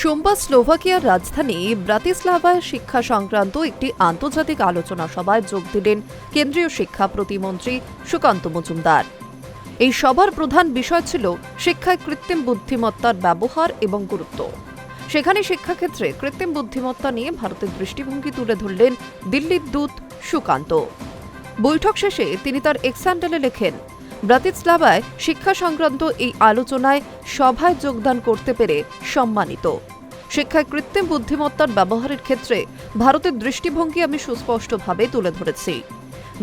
সোমবার স্লোভাকিয়ার রাজধানী ব্রাতিস্লাভায় শিক্ষা সংক্রান্ত একটি আন্তর্জাতিক আলোচনা সভায় যোগ দিলেন কেন্দ্রীয় শিক্ষা প্রতিমন্ত্রী সুকান্ত মজুমদার। এই সভার প্রধান বিষয় ছিল শিক্ষায় কৃত্রিম বুদ্ধিমত্তার ব্যবহার এবং গুরুত্ব। সেখানে শিক্ষাক্ষেত্রে কৃত্রিম বুদ্ধিমত্তা নিয়ে ভারতের দৃষ্টিভঙ্গি তুলে ধরলেন দিল্লির দূত সুকান্ত। বৈঠক শেষে তিনি তার এক্সান্ডেলে লেখেন ব্রাতিস্লাভায় শিক্ষা সংক্রান্ত এই আলোচনায় সভায় যোগদান করতে পেরে সম্মানিত। শিক্ষায় কৃত্রিম বুদ্ধিমত্তার ব্যবহারের ক্ষেত্রে ভারতের দৃষ্টিভঙ্গি আমি সুস্পষ্টভাবে তুলে ধরেছি।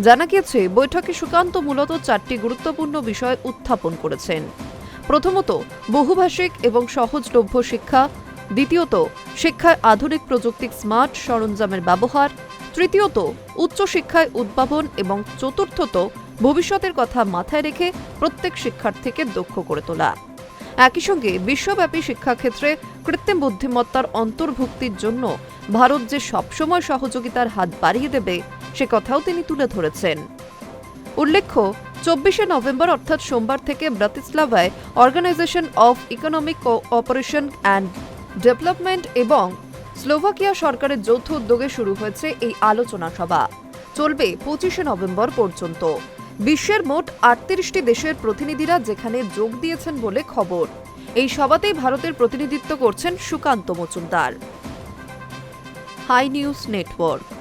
জানা গিয়েছে, বৈঠকে সুকান্ত মূলত চারটি গুরুত্বপূর্ণ বিষয় উত্থাপন করেছেন। প্রথমত, বহুভাষিক এবং সহজলভ্য শিক্ষা। দ্বিতীয়ত, শিক্ষায় আধুনিক প্রযুক্তিক স্মার্ট সরঞ্জামের ব্যবহার। তৃতীয়ত উচ্চশিক্ষায় উদ্ভাবন এবং চতুর্থত ভবিষ্যতের কথা মাথায় রেখে প্রত্যেক শিক্ষার্থীকে দক্ষ করে তোলা। একই সঙ্গে বিশ্বব্যাপী শিক্ষাক্ষেত্রে কৃত্রিম বুদ্ধিমত্তার অন্তর্ভুক্তির জন্য ভারত যে সবসময় সহযোগিতার হাত বাড়িয়ে দেবে, সে কথাও তিনি তুলে ধরেছেন। উল্লেখ্য, চব্বিশে নভেম্বর অর্থাৎ সোমবার থেকে ব্রাতিস্লাভায় organisation of economic cooperation and development এবং স্লোভাকিয়া সরকারের যৌথ উদ্যোগে শুরু হয়েছে এই আলোচনা সভা। চলবে পঁচিশে নভেম্বর পর্যন্ত। বিশ্বের মোট আটত্রিশটি দেশের প্রতিনিধিরা যেখানে যোগ দিয়েছেন বলে খবর। এই সভাতেই ভারতের প্রতিনিধিত্ব করছেন Sukanta Majumdar. Hi news network.